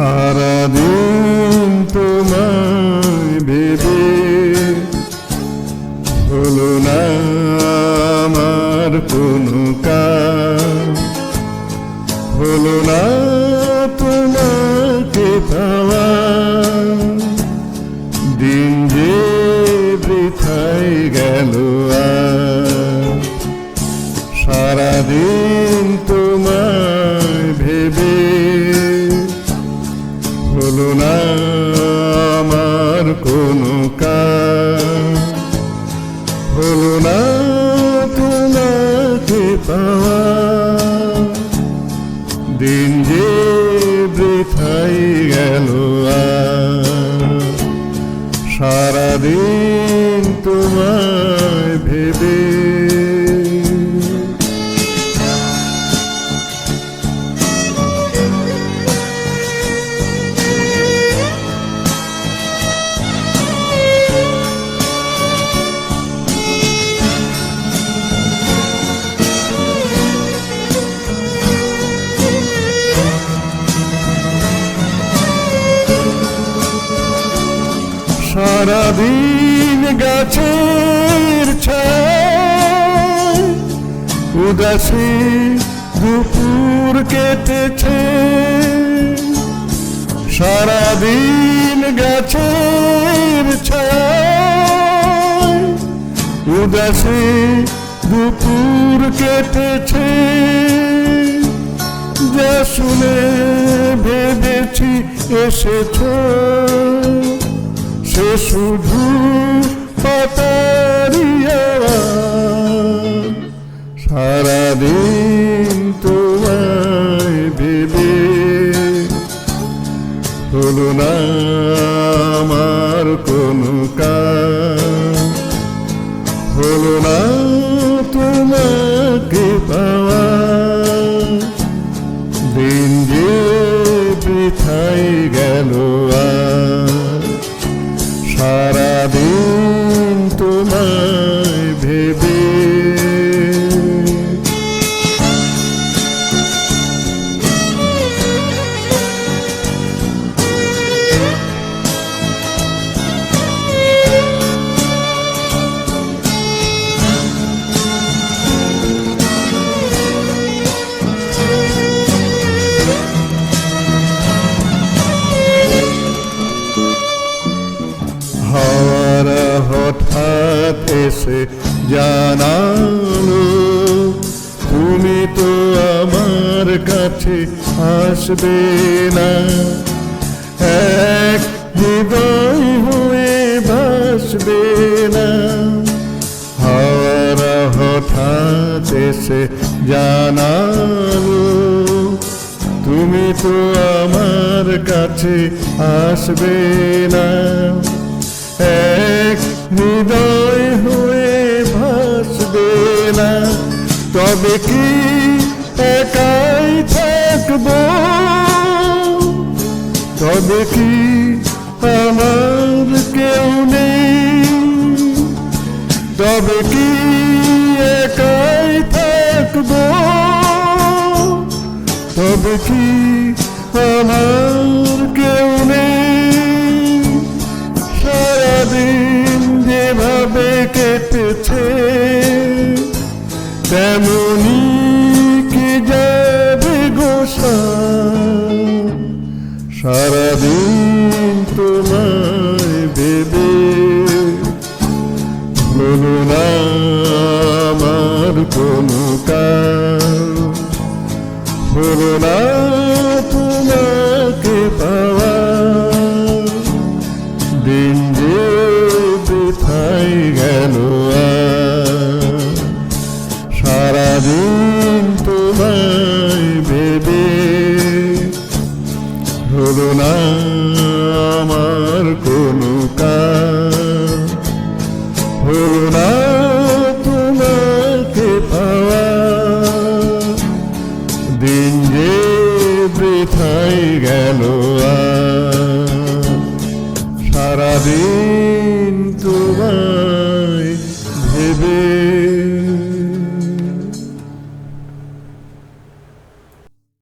সারাদিন তোমায় ভেবে হলো না আমার কোনো কাজ। হলো না তোমাকে পাওয়া। দিন যে বৃথায় গেল সারাদিন তো সারাদিন সারাদিন গাছের ছায় উদাসী দুপুর কেটেছে। সারাদিন গাছের ছায় উদাসী দুপুর কেটেছে। যা শুনে ভেবেছি এসেছ। সে শুধু পাতারিয়া। সারাদিন তোমায় ভেবে হলো না আমার কোনো কাজ। হলো না তোমাকে পাওয়া কাছে আসবে না। এক হৃদয় হয়ে বাসবে না। হাওয়ারা হঠাৎ এসে জানালো, তুমি তো আমার কাছে আসবে না। এক হৃদয় হয়ে ভাসবে না। তবে কি একাই থাকব। তবে কি আমার কেউ নেই? তবে কি একাই থাকব? তবে কি আমার কেউ নেই? সারাদিন যেভাবে কেটেছে, তেমনি দিন যে বৃথাই গেল। সারাদিন তোমায় ভেবে হলো না আমার কোনো কাজ সারাদিন তোমায় ভেবে